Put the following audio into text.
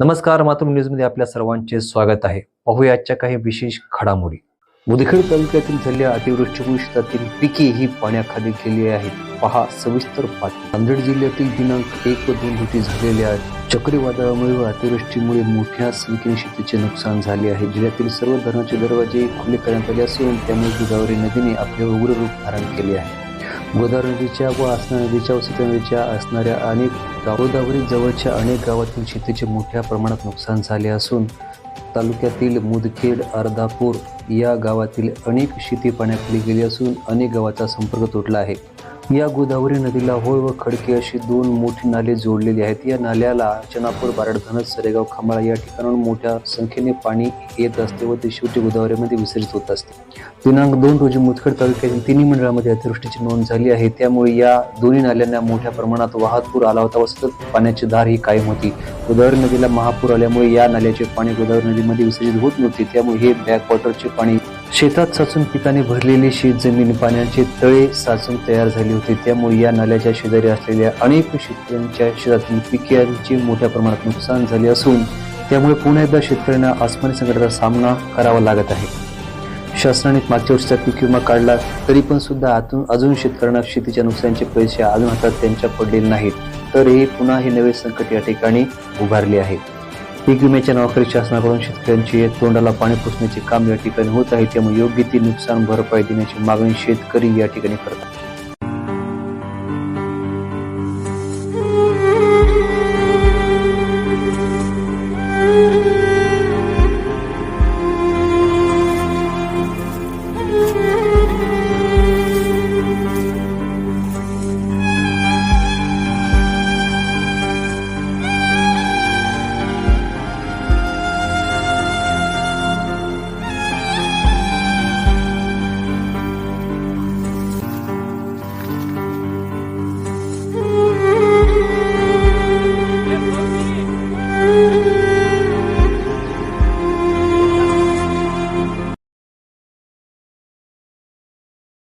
नमस्कार मातृ न्यूजमध्ये आपल्या सर्वांचे स्वागत आहे. पाहूया आजच्या काही विशेष घडामोडी. मुदखेड तालुक्यातील झालेल्या अतिवृष्टीमुळे शेतातील पिके ही पाण्याखाली गेली आहेत. पहा सविस्तर बातमी. नांदेड जिल्ह्यातील दिनांक एक व दोन रोजी झालेल्या चक्रीवादळामुळे व अतिवृष्टीमुळे मोठ्या संख्येने शेतीचे नुकसान झाले आहे. जिल्ह्यातील सर्व धरणाचे दरवाजे खुले करण्यात आले असून त्यामुळे गोदावरी नदीने आपले उग्र रूप धारण केले आहे. गोदावरी नदीच्या व आसना नदीच्या व सीता नदीच्या असणाऱ्या अनेक गोदावरी जवळच्या अनेक गावातील शेतीचे मोठ्या प्रमाणात नुकसान झाले असून तालुक्यातील मुदखेड अर्धापूर या गावातील अनेक शेती पाण्याखाली गेली असून अनेक गावाचा संपर्क तुटला आहे. या गोदावरी नदीला होळ व खडके अशी दोन मोठी नाले जोडलेली आहेत. या नाल्याला चनापूर बारडधनस सरेगाव खंबाळा या ठिकाणाहून मोठ्या संख्येने पाणी येत असते व ते शेवटी गोदावरीमध्ये विसर्जित होत असते. दिनांक दोन रोजी मुदखेड तालुक्यातील तिन्ही मंडळामध्ये अतिवृष्टीची नोंद झाली आहे. त्यामुळे या दोन्ही नाल्यांना मोठ्या प्रमाणात वाहतपूर आला होता व सतत पाण्याची धार ही कायम होती. गोदावरी नदीला महापूर आल्यामुळे या नाल्याचे पाणी गोदावरी नदीमध्ये विसर्जित होत नव्हते. त्यामुळे हे बॅकवॉटरचे पाणी शेतात साचून पिकाने भरलेली शेत जमीन पाण्याचे तळे साचून तयार झाले होते. त्यामुळे या नाल्याच्या शेजारी असलेल्या अनेक शेतकऱ्यांच्या शेतातील पिकांचे मोठ्या प्रमाणात नुकसान झाले असून त्यामुळे पुन्हा एकदा शेतकऱ्यांना आसमानी संकटाचा सामना करावा लागत आहे. शासनाने मागच्या वर्षीचा पीक विमा काढला तरी पण सुद्धा आतून अजून शेतकऱ्यांना शेतीच्या नुकसानीचे पैसे अजून हातात त्यांच्या पडलेले नाहीत. तर हे पुन्हा हे नवे संकट या ठिकाणी उभारले आहे पीक विम्याच्या नावाखाली शासनाकडून शेतकऱ्यांची तोंडाला पाणी पुसण्याचे काम या ठिकाणी होत आहे. त्यामुळे योग्य ती नुकसान भरपाई देण्याची मागणी शेतकरी या ठिकाणी करतात.